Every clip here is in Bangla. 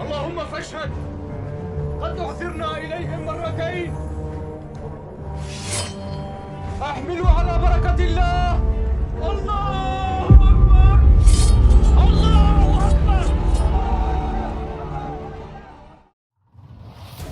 اللهم فاشهد. قد أعثرنا إليهم مرتين. أحملوا على بركة الله. الله!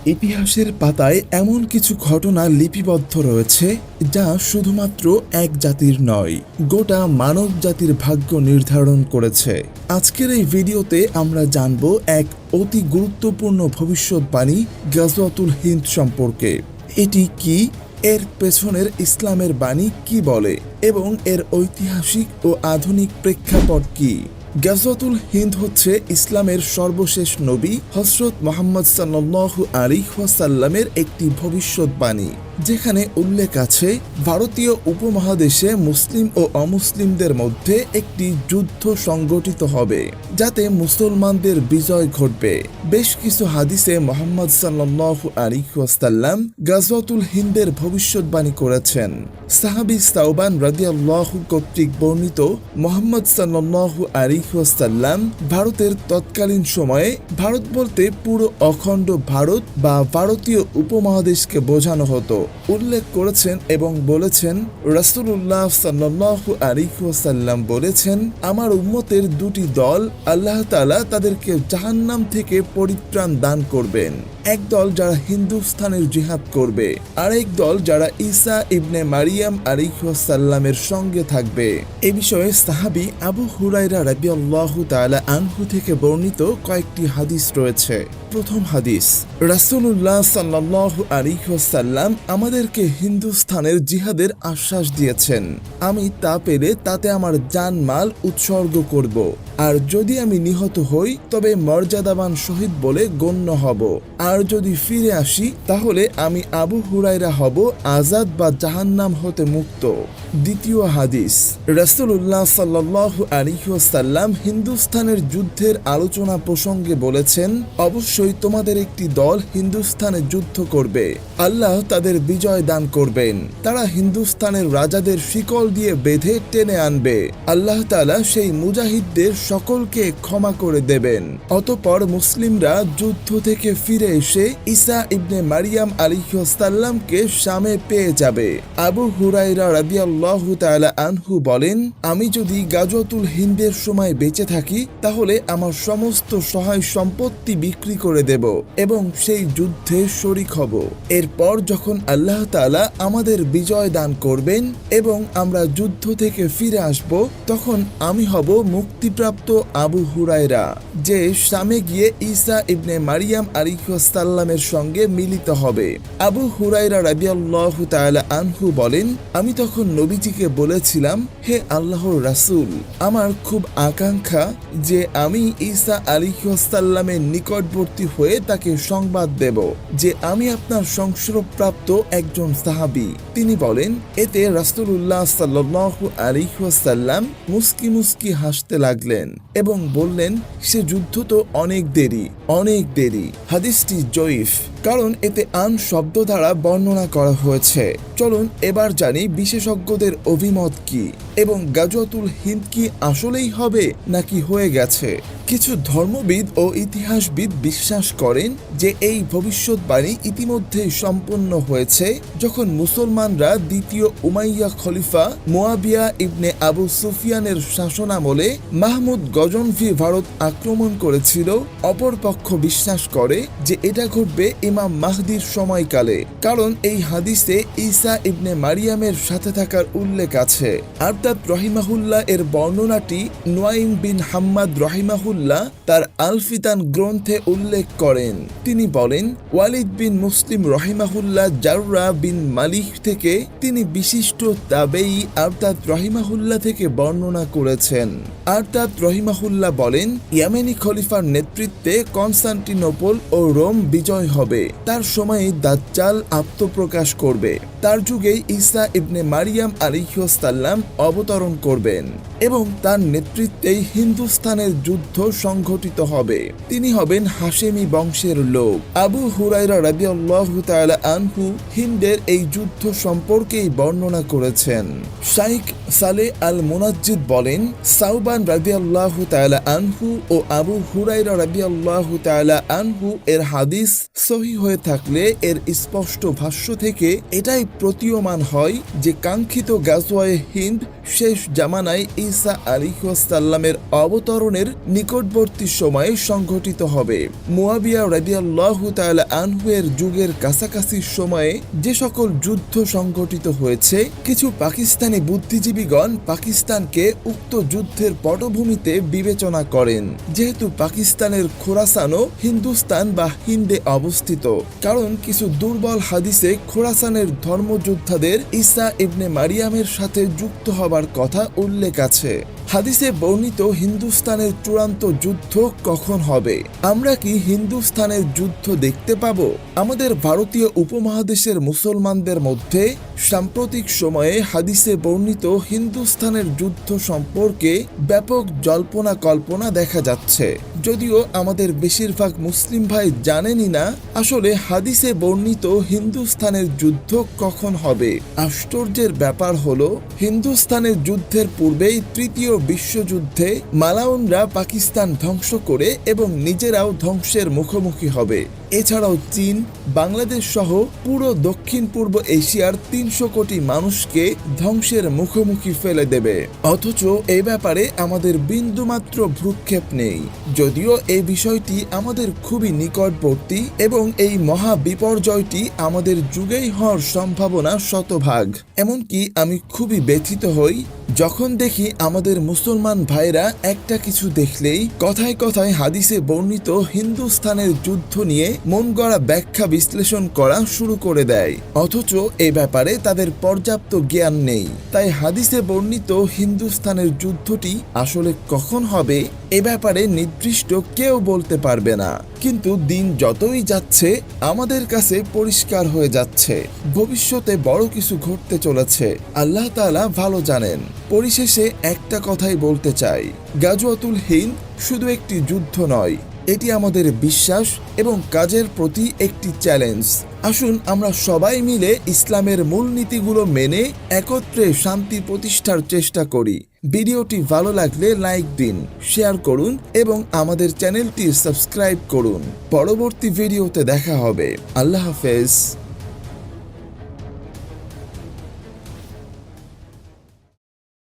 ইতিহাসের পাতায় এমন কিছু ঘটনা লিপিবদ্ধ রয়েছে যা শুধুমাত্র এক জাতির নয়, গোটা মানব জাতির ভাগ্য নির্ধারণ করেছে। আজকের এই ভিডিওতে আমরা জানব এক অতি গুরুত্বপূর্ণ ভবিষ্যৎবাণী গাজওয়াতুল হিন্দ সম্পর্কে। এটি কি? এর পেছনের ইসলামের বাণী কি বলে? এবং এর ঐতিহাসিক ও আধুনিক প্রেক্ষাপট কি? গাজওয়াতুল হিন্দ হচ্ছে ইসলামের সর্বশেষ নবী হজরত মোহাম্মদ সাল্লু আলী ওয়াসাল্লামের একটি ভবিষ্যৎবাণী। যেখানে উল্লেখ আছে, ভারতীয় উপমহাদেশে মুসলিম ও অমুসলিমদের মধ্যে একটি যুদ্ধ সংগঠিত হবে, যাতে মুসলমানদের বিজয় ঘটবে। বেশ কিছু হাদিসে মোহাম্মদ সাল্লাহ আলাইহি ওয়াসাল্লাম গাজওয়াতুল হিন্দের ভবিষ্যৎবাণী করেছেন। সাহাবি সাউবান রাদিয়াল্লাহু কর্তৃক বর্ণিত মোহাম্মদ সাল্লাল্লাহু আলাইহি ভারতের তৎকালীন সময়ে ভারত বলতে পুরো অখণ্ড ভারত বা ভারতীয় উপমহাদেশকে বোঝানো হতো। উল্লেখ করেছেন এবং বলেছেন রাসুল্লাহ সাল্লাহ আলাইহি সাল্লাম বলেছেন, আমার উম্মতের দুটি দল আল্লাহ তালা তাদেরকে জাহান্নাম থেকে পরিত্রাণ দান করবেন। এক দল যারা হিন্দুস্থানের জিহাদ করবে, আরেক দল যারা ঈসা ইবনে মারিয়াম আলিহাসাল্লামের সঙ্গে থাকবে। এ বিষয়ে সাহাবি আবু হুরাইরা রাবিয়াল্লাহু তাআলা আনহু থেকে বর্ণিত কয়েকটি হাদিস রয়েছে। প্রথম হাদিস, রাসূলুল্লাহ সাল্লাল্লাহু আলাইহি ওয়াসাল্লাম আমাদেরকে হিন্দুস্থানের জিহাদের আশ্বাস দিয়েছেন, আমি তা পেলে তাতে আমার জানমাল উৎসর্গ করব। আর যদি আমি নিহত হই, তবে মর্যাদাবান শহীদ বলে গণ্য হব। আর যদি ফিরে আসি, তাহলে আমি আবু হুরাইরা হব আজাদ বা জাহান্নাম হতে মুক্ত। দ্বিতীয় হাদিস। রাসূলুল্লাহ সাল্লাল্লাহু আলাইহি ওয়াসাল্লাম হিন্দুস্থানের যুদ্ধের আলোচনা প্রসঙ্গে বলেছেন, অবশ্যই তোমাদের একটি দল হিন্দুস্থানে যুদ্ধ করবে। আল্লাহ তাদের বিজয় দান করবেন। তারা হিন্দুস্তানের রাজাদের শিকল দিয়ে বেঁধে টেনে আনবে। আল্লাহ তালা সেই মুজাহিদদের সকলকে ক্ষমা করে দেবেন। অতপর মুসলিমরা যুদ্ধ থেকে ফিরে এসে ঈসা ইবনে মারিয়াম আলিহাসাল্লামকে শামে পেয়ে যাবে। আবু হুরাইরা রাদিয়াল্লাহু আনহু বলেন, আমি যদি গাজওয়াতুল হিন্দের সময় বেঁচে থাকি, তাহলে আমার সমস্ত সহায় সম্পত্তি বিক্রি করে দেব এবং সেই যুদ্ধে শরিক হব। এরপর যখন আল্লাহ তাআলা আমাদের বিজয় দান করবেন এবং আমরা যুদ্ধ থেকে ফিরে আসব, তখন আমি হব মুক্তিপ্রাপ্ত আবু হুরায়রা, যে শামে গিয়ে ঈসা ইবনে মারিয়াম আলিহাসাল্লামের সঙ্গে মিলিত হবে। আবু হুরায়রা রাবিয়াল্লাহু তাআলা আনহু বলেন, আমি তখন নবীজিকে বলেছিলাম, হে আল্লাহর রাসূল, আমার খুব আকাঙ্ক্ষা যে আমি ঈসা আলিহাসাল্লামের নিকটবর্তী হয়ে তাকে সংবাদ দেব, যে আমি আপনার সংসর্গপ্রাপ্ত একজন সাহাবী। তিনি বলেন, এতে রাসূলুল্লাহ সাল্লাল্লাহু আলাইহি ওয়াসাল্লাম মুস্কি মুস্কি হাসতে লাগলেন এবং বললেন, সে যুদ্ধ তো অনেক দেরি অনেক দেরি, হাদিসটি জয়ীফ কারণ এতে আন শব্দ দ্বারা বর্ণনা করা হয়েছে। চলুন এবার জানি বিশেষজ্ঞদের অভিমত কি। এবং গাজওয়াতুল হিন্দ কি আসলেই হবে নাকি হয়ে গেছে? কিছু ধর্মবিদ ও ইতিহাসবিদ বিশ্বাস করেন যে এই ভবিষ্যৎবাণী ইতিমধ্যে সম্পন্ন হয়েছে যখন মুসলমানরা দ্বিতীয় উমাইয়া খলিফা মোয়াবিয়া ইবনে আবু সুফিয়ানের শাসনামলে মাহমুদ গজনভি ভারত আক্রমণ করেছিল। অপরপক্ষ বিশ্বাস করে যে এটা ঘটবে ইমাম মাহদির সময়কালে। কারণ এই হাদিসে ঈসা ইবনে মারিয়ামের সাথে থাকার উল্লেখ আছে। আরদাত রহিমাহুল্লাহ এর বর্ণনাটি নোয়াইম বিন হাম্মাদ রহিমাহুল্লাহ তার আলফিতান গ্রন্থে উল্লেখ করেন। তিনি বলেন, ওয়ালিদ বিন মুসলিম রহিমাহুল্লাহ জাররা বিন মালিক থেকে তিনি বিশিষ্ট তাবেই আরতাদ রহিমাহুল্লাহ থেকে বর্ণনা করেছেন। আরতাদ রহিমাহুল্লাহ বলেন, ইয়ামেনি খলিফার নেতৃত্বে কনস্টান্টিনোপল ও রোম বিজয় হবে। তার সময়ে দাজ্জাল আত্মপ্রকাশ করবে। তার যুগেই ঈসা ইবনে মারিয়াম আলিহাসাল্লাম অবতরণ করবেন। এবং তার নেতৃত্বেই হিন্দুস্তানের যুদ্ধ সংঘটিত হবে। তিনি হবেন হাশেমি বংশের লোক। আবু হুরাইরা রাদিয়াল্লাহু আনহু হিন্দের এই যুদ্ধ সম্পর্কেই বর্ণনা করেছেন। শাইখ সালে আল মুনাজ্জিদ বলেন সাউবান রাদিয়াল্লাহু তাআলা আনহু ও আবু হুরাইরা রাদিয়াল্লাহু তাআলা আনহু এর হাদিস সহি হয়ে থাকলে এর স্পষ্ট ভাষ্য থেকে এটাই প্রতীয়মান হয় যে কাঙ্ক্ষিত গাজওয়ায়ে হিন্দ শেষ জামানায় ঈসা আলিহাসাল্লামের অবতরণের নিকটবর্তী সময়ে সংঘটিত হবে। মুয়াবিয়া রাদিয়াল্লাহু তাআলা আনহু এর যুগের কাছাকাছি সময়ে যে সকল যুদ্ধ সংঘটিত হয়েছে, কিছু পাকিস্তানি বুদ্ধিজীবীগণ পাকিস্তানকে উক্ত যুদ্ধের পটভূমিতে বিবেচনা করেন। যেহেতু পাকিস্তানের খোরাসানও হিন্দুস্তান বা হিন্দে অবস্থিত, কারণ কিছু দুর্বল হাদিসে খোরাসানের ধর্মযোদ্ধাদের ঈসা ইবনে মারিয়ামের সাথে যুক্ত হবার কথা উল্লেখ আছে। হাদিসে বর্ণিত হিন্দুস্তানের চূড়ান্ত যুদ্ধ কখন হবে? আমরা কি হিন্দুস্তানের যুদ্ধ দেখতে পাব? আমাদের ভারতীয় উপমহাদেশের মুসলমানদের মধ্যে সাম্প্রতিক সময়ে হাদিসে বর্ণিত হিন্দুস্তানের যুদ্ধ সম্পর্কে ব্যাপক জল্পনা কল্পনা দেখা যাচ্ছে। যদিও আমাদের বেশিরভাগ মুসলিম ভাই জানেনই না আসলে হাদিসে বর্ণিত হিন্দুস্তানের যুদ্ধ কখন হবে। আশ্চর্যের ব্যাপার হলো হিন্দুস্তানের যুদ্ধের পূর্বেই তৃতীয় বিশ্বযুদ্ধে মালাউনরা পাকিস্তান ধ্বংস করে এবং নিজেরাও ধ্বংসের মুখোমুখি হবে। এছাড়াও চীন, বাংলাদেশ সহ পুরো দক্ষিণ পূর্ব এশিয়ার তিনশো কোটি মানুষকে ধ্বংসের মুখোমুখি ফেলে দেবে। অথচ এ ব্যাপারে আমাদের বিন্দুমাত্র ভ্রুক্ষেপ নেই। যদিও এই বিষয়টি আমাদের খুবই নিকটবর্তী এবং এই মহা বিপর্যয়টি আমাদের যুগেই হওয়ার সম্ভাবনা শতভাগ। এমনকি আমি খুবই ব্যথিত হই যখন দেখি আমাদের মুসলমান ভাইরা একটা কিছু দেখলেই কথায় কথায় হাদিসে বর্ণিত হিন্দুস্থানের যুদ্ধ নিয়ে মন গড়া ব্যাখ্যা বিশ্লেষণ করা শুরু করে দেয়। অথচ এ ব্যাপারে তাদের পর্যাপ্ত জ্ঞান নেই। তাই হাদিসে বর্ণিত হিন্দুস্থানের যুদ্ধটি আসলে কখন হবে এ ব্যাপারে নির্দিষ্ট কেউ বলতে পারবে না। কিন্তু দিন যতই যাচ্ছে, আমাদের কাছে পরিষ্কার হয়ে যাচ্ছে। ভবিষ্যতে বড় কিছু ঘটতে চলেছে। আল্লাহ তালা ভালো জানেন। পরিশেষে একটা কথাই বলতে চাই। গাজুয়াতুল হিন্দ শুধু একটি যুদ্ধ নয় এটি আমাদের বিশ্বাস এবং কাজের প্রতি একটি চ্যালেঞ্জ। আসুন আমরা সবাই মিলে ইসলামের মূলনীতিগুলো মেনে একত্রে শান্তি প্রতিষ্ঠার চেষ্টা করি। ভিডিওটি ভালো লাগলে লাইক দিন, শেয়ার করুন এবং আমাদের চ্যানেলটি সাবস্ক্রাইব করুন। পরবর্তী ভিডিওতে দেখা হবে। আল্লাহ হাফেজ।